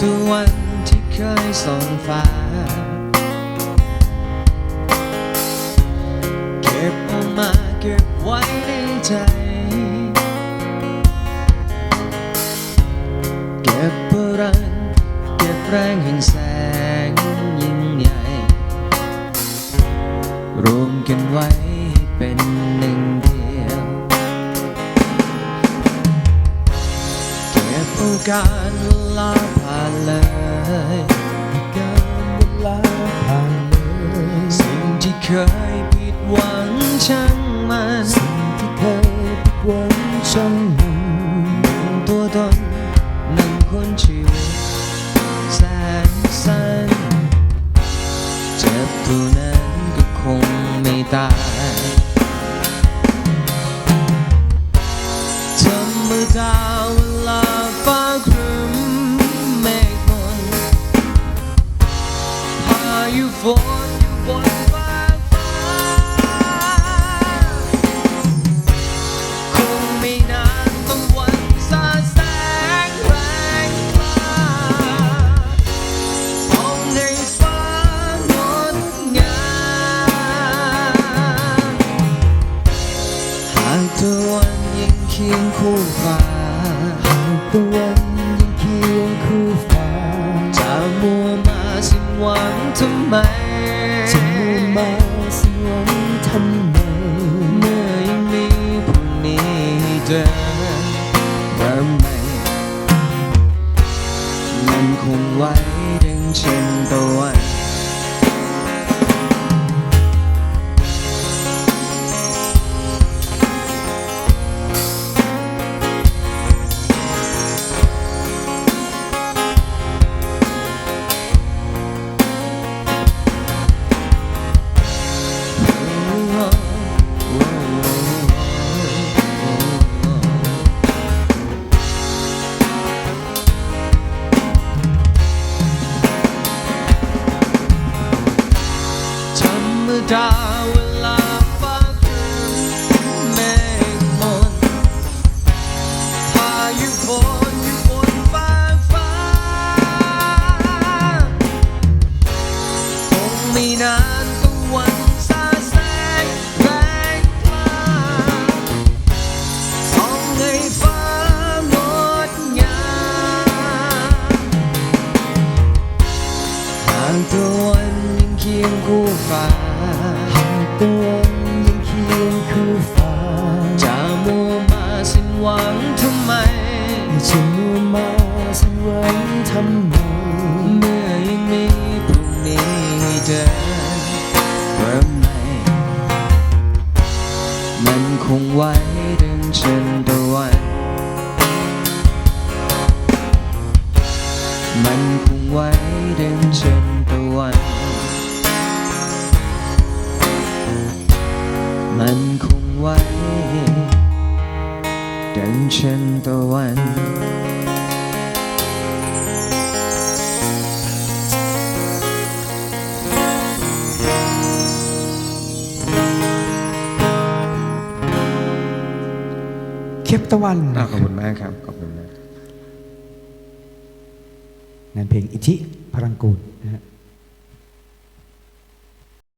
ตะวันที่เคยส่องฟ้า เก็บเอามาเก็บไว้ในใจ เก็บพลังเก็บแรงแห่งแสงยิ่งใหญ่ รวมกันไว้เป็นหนึ่ง กาสเวลาผ่านเลยการเวลาผ่านเลยสิ่งที่เคยผิดหวังช่างมันสิ่งที่เคยผิดหวังช่างมันหนึ่งตัวตนหนึ่งคนชีวิตแสนสั้นเจ็บตัวนั้นก็คงไม่ตาย ฝนอยู่บนฟ้ากฟ้า คงไม่นานต้องวันสาดแสงแรงกล้ามองให้ฟ้างดงามหากตะวันยังเคียงคู่ฟ้าำไมจะมัวมาสิ้นหวังทำไมเมื่อยังมีพรุ่งนี้เดินเริ่มใหม่มันคงไว้ดังเช่นตะวัน ดาเวลาฟ้าครึ้มเมฆมนพายุฝนอยู่บนฟ้าฟ้า คงไม่นานต้องวันสาแสงแรงกล้าส่องให้ฟ้างดงามหากตะวัน คียงคู่ฟ้าหากตะวันยังเคียงคู่ฟ้าจะมัวมาสิ้นหวังทำไมจะมัวมาสิ้นหวังทำไมเมื่อยังมีพรุ่งนี้ให้เดินเริ่มใหม่มันคงไว้ดังเช่นต มันคงไว้ดังเช่นตะวันเข็บตะวันขอบคุณมากครับ ขอบคุณมาก งานเพลงอิทธิพลังกูลนะฮะ